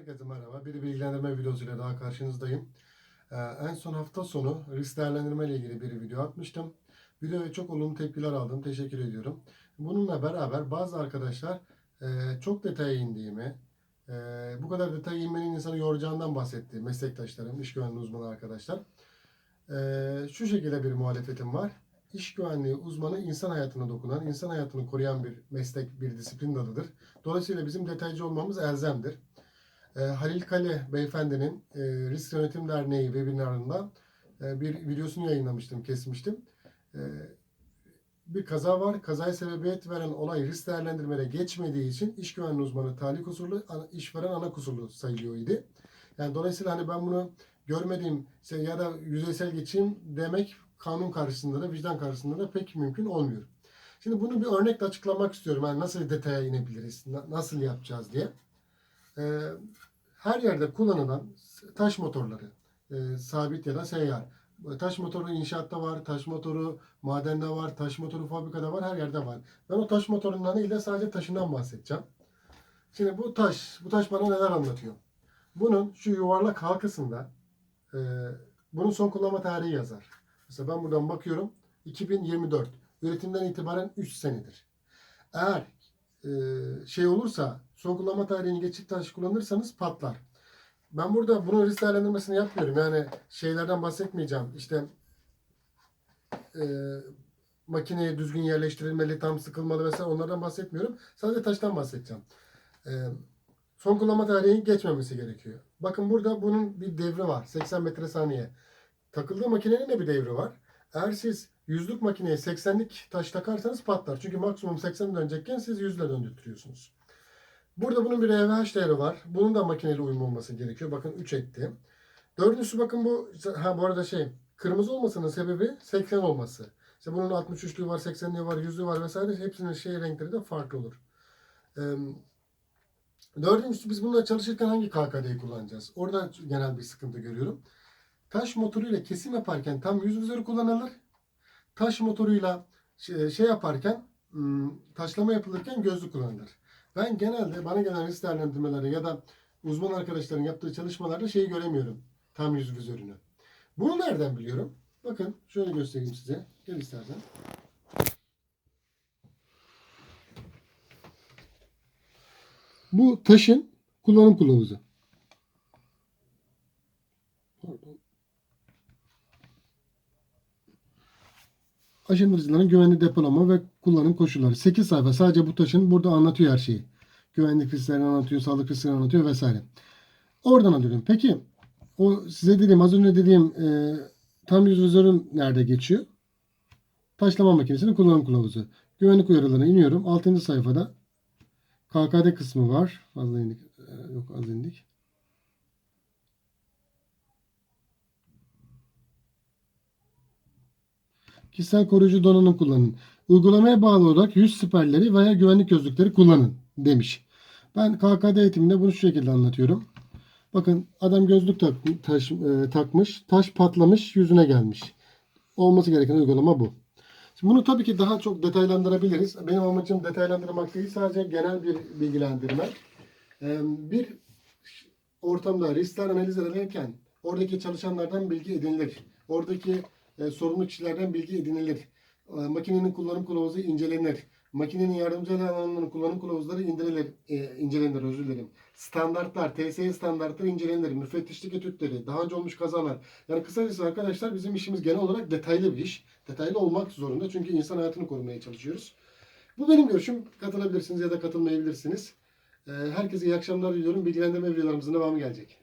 Herkese merhaba. Bir bilgilendirme videosuyla daha karşınızdayım. Ee, en son hafta sonu risk değerlendirme ile ilgili bir video atmıştım. Videoya çok olumlu tepkiler aldım. Teşekkür ediyorum. Bununla beraber bazı arkadaşlar e, çok detaya indiğimi, e, bu kadar detaya inmenin insanı yoracağından bahsetti. Meslektaşlarım, iş güvenliği uzmanı arkadaşlar. E, şu şekilde bir muhalefetim var. İş güvenliği uzmanı insan hayatına dokunan, insan hayatını koruyan bir meslek, bir disiplin dalıdır. Dolayısıyla bizim detaycı olmamız elzemdir. E, Halil Kale beyefendinin e, Risk Yönetim Derneği webinarında e, bir videosunu yayınlamıştım, kesmiştim. E, bir kaza var. Kazaya sebebiyet veren olay risk değerlendirmede geçmediği için iş güvenliği uzmanı tali kusurlu, işveren ana kusurlu sayılıyor idi. Yani dolayısıyla hani ben bunu görmediğim işte ya da yüzeysel geçeyim demek kanun karşısında da vicdan karşısında da pek mümkün olmuyor. Şimdi bunu bir örnekle açıklamak istiyorum. Yani nasıl detaya inebiliriz, na- nasıl yapacağız diye. Ee, her yerde kullanılan taş motorları, e, sabit ya da seyyar. Taş motoru inşaatta var, taş motoru madende var, taş motoru fabrikada var, her yerde var. Ben o taş motorundan değil de sadece taşından bahsedeceğim. Şimdi bu taş, bu taş bana neler anlatıyor? Bunun şu yuvarlak halkasında e, bunun son kullanma tarihi yazar. Mesela ben buradan bakıyorum 2024. Üretimden itibaren 3 senedir. Eğer e, şey olursa son kullanma tarihini geçik taş kullanırsanız patlar. Ben burada bunun risk değerlendirmesini yapmıyorum. Yani şeylerden bahsetmeyeceğim. İşte e, makineye düzgün yerleştirilmeli, tam sıkılmalı vesaire onlardan bahsetmiyorum. Sadece taştan bahsedeceğim. E, son kullanma tarihi geçmemesi gerekiyor. Bakın burada bunun bir devri var. 80 metre saniye. Takıldığı makinenin de bir devri var. Eğer siz yüzlük makineye 80'lik taş takarsanız patlar. Çünkü maksimum 80 dönecekken siz 100 ile döndürtüyorsunuz. Burada bunun bir RVH değeri var. Bunun da makineyle uyumlu olması gerekiyor. Bakın 3 etti. Dördüncüsü bakın bu ha bu arada şey kırmızı olmasının sebebi 80 olması. İşte bunun 63'lüğü var, 80'liği var, 100'lüğü var vesaire. Hepsinin şey renkleri de farklı olur. Dördüncüsü biz bununla çalışırken hangi KKD'yi kullanacağız? Orada genel bir sıkıntı görüyorum. Taş motoruyla kesim yaparken tam yüz vizörü kullanılır. Taş motoruyla şey, şey yaparken taşlama yapılırken gözlük kullanılır. Ben genelde bana gelen risk değerlendirmeleri ya da uzman arkadaşların yaptığı çalışmalarda şeyi göremiyorum. Tam yüz vizörünü. Bunu nereden biliyorum? Bakın şöyle göstereyim size. Gel istersen. Bu taşın kullanım kılavuzu. Aşındırıcıların güvenli depolama ve kullanım koşulları. 8 sayfa sadece bu taşın burada anlatıyor her şeyi. Güvenlik risklerini anlatıyor, sağlık risklerini anlatıyor vesaire. Oradan alıyorum. Peki o size dediğim az önce dediğim e, tam yüz vizörün nerede geçiyor? Taşlama makinesinin kullanım kılavuzu. Güvenlik uyarılarına iniyorum. 6. sayfada KKD kısmı var. Fazla indik. e, Yok az indik. Kişisel koruyucu donanım kullanın. Uygulamaya bağlı olarak yüz siperleri veya güvenlik gözlükleri kullanın demiş. Ben KKD eğitiminde bunu şu şekilde anlatıyorum. Bakın adam gözlük tak, taş, e, takmış, taş patlamış, yüzüne gelmiş. Olması gereken uygulama bu. Şimdi bunu tabii ki daha çok detaylandırabiliriz. Benim amacım detaylandırmak değil, sadece genel bir bilgilendirme. Ee, Bir ortamda riskler analiz edilirken oradaki çalışanlardan bilgi edinilir. Oradaki e, sorumlu kişilerden bilgi edinilir. E, makinenin kullanım kılavuzu incelenir. Makinenin yardımcı elemanlarının kullanım kılavuzları indirilir, e, incelenir özür dilerim. Standartlar, TSE standartları incelenir. Müfettişlik etütleri, daha önce olmuş kazalar. Yani kısacası arkadaşlar bizim işimiz genel olarak detaylı bir iş. Detaylı olmak zorunda çünkü insan hayatını korumaya çalışıyoruz. Bu benim görüşüm. Katılabilirsiniz ya da katılmayabilirsiniz. E, herkese iyi akşamlar diliyorum. Bilgilendirme videolarımızın devamı gelecek.